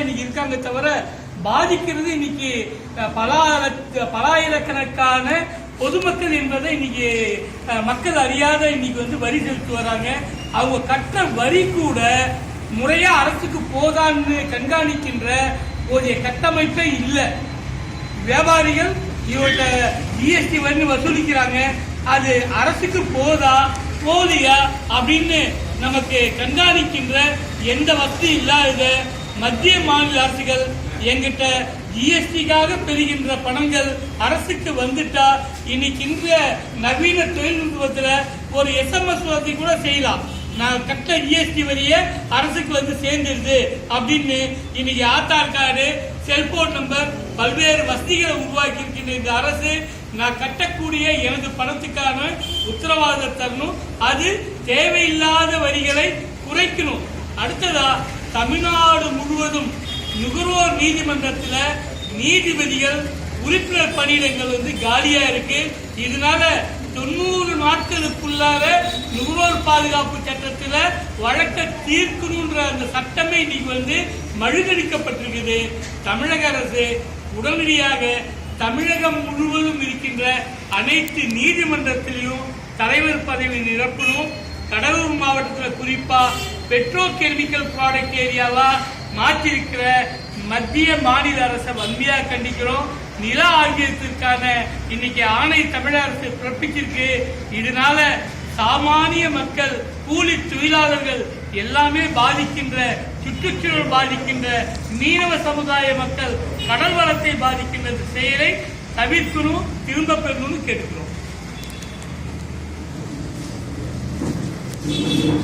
தான் இன்னைக்கு இருக்காங்க தவிர பாதிக்கிறது இன்னைக்கு பலா பலாயிரக்கணக்கான பொதுமக்கள் என்பதை இன்னைக்கு மக்கள் அறியாத இன்னைக்கு வந்து வரி செலுத்தி வராங்க. அவங்க கட்டுற வரி கூட முறையா அரசுக்கு போதான்னு கண்காணிக்கின்ற ஒரு கட்டமைப்பே இல்லை. வியாபாரிகள் இவங்க ஜிஎஸ்டி வந்து வசூலிக்கிறாங்க. அது அரசுக்கு போதா போலியா அப்படின்னு நமக்கு கண்காணிக்கின்ற எந்த வசதி இல்லாத மத்திய மாநில அரசுகள் எங்கிட்ட ஜிஎஸ்டிக்காக பெறுகின்ற பணங்கள் அரசுக்கு வந்துட்டா இன்னைக்கு இந்த நவீன தொழில்நுட்பத்தில் ஒரு எஸ்எம்எஸ் வசதி கூட செய்யலாம். நான் கட்ட ஜிஎஸ்டி வரிய அரசுக்கு வந்து சேர்ந்துருது அப்படின்னு இன்னைக்கு ஆதார் கார்டு செல்போன் நம்பர் பல்வேறு வசதிகளை உருவாக்கி இருக்கின்ற இந்த அரசு நான் கட்டக்கூடிய எனது பணத்துக்கான உத்தரவாதம் தரணும். அது தேவையில்லாத வரிகளை குறைக்கணும். அடுத்ததா தமிழ்நாடு முழுவதும் நுகர்வோர் நீதிமன்றத்தில் நீதிபதிகள் உறுப்பினர் பணியிடங்கள் வந்து காலியா இருக்கு. இதனால தொண்ணூறு நாட்களுக்குள்ளாக நுகர்வோர் பாதுகாப்பு சட்டத்தில் வழக்க தீர்க்கணுன்ற அந்த சட்டமே இன்னைக்கு வந்து மழுதடிக்கப்பட்டிருக்குது தமிழக அரசு உடனடியாக தமிழகம் முழுவதும் இருக்கின்ற அனைத்து நீதிமன்றத்திலையும் தலைவர் பதவி நிரப்பணும். கடலூர் மாவட்டத்தில் குறிப்பாக பெட்ரோ கெமிக்கல் ப்ராடக்ட் ஏரியாவா மாற்றிருக்கிற மத்திய மாநில அரசை வன்மையா கண்டிக்கிறோம். நில ஆகியத்திற்கான இன்னைக்கு ஆணை தமிழக அரசு பிறப்பிச்சிருக்கு. இதனால சாமானிய மக்கள் கூலி தொழிலாளர்கள் எல்லாமே பாதிக்கின்ற சுற்றுச்சூழல் பாதிக்கின்ற மீனவ சமுதாய மக்கள் கடல் வளத்தை பாதிக்கின்ற செயலை தவிர்க்கணும் திரும்ப பெறணும்னு கேட்டுக்கிறோம்.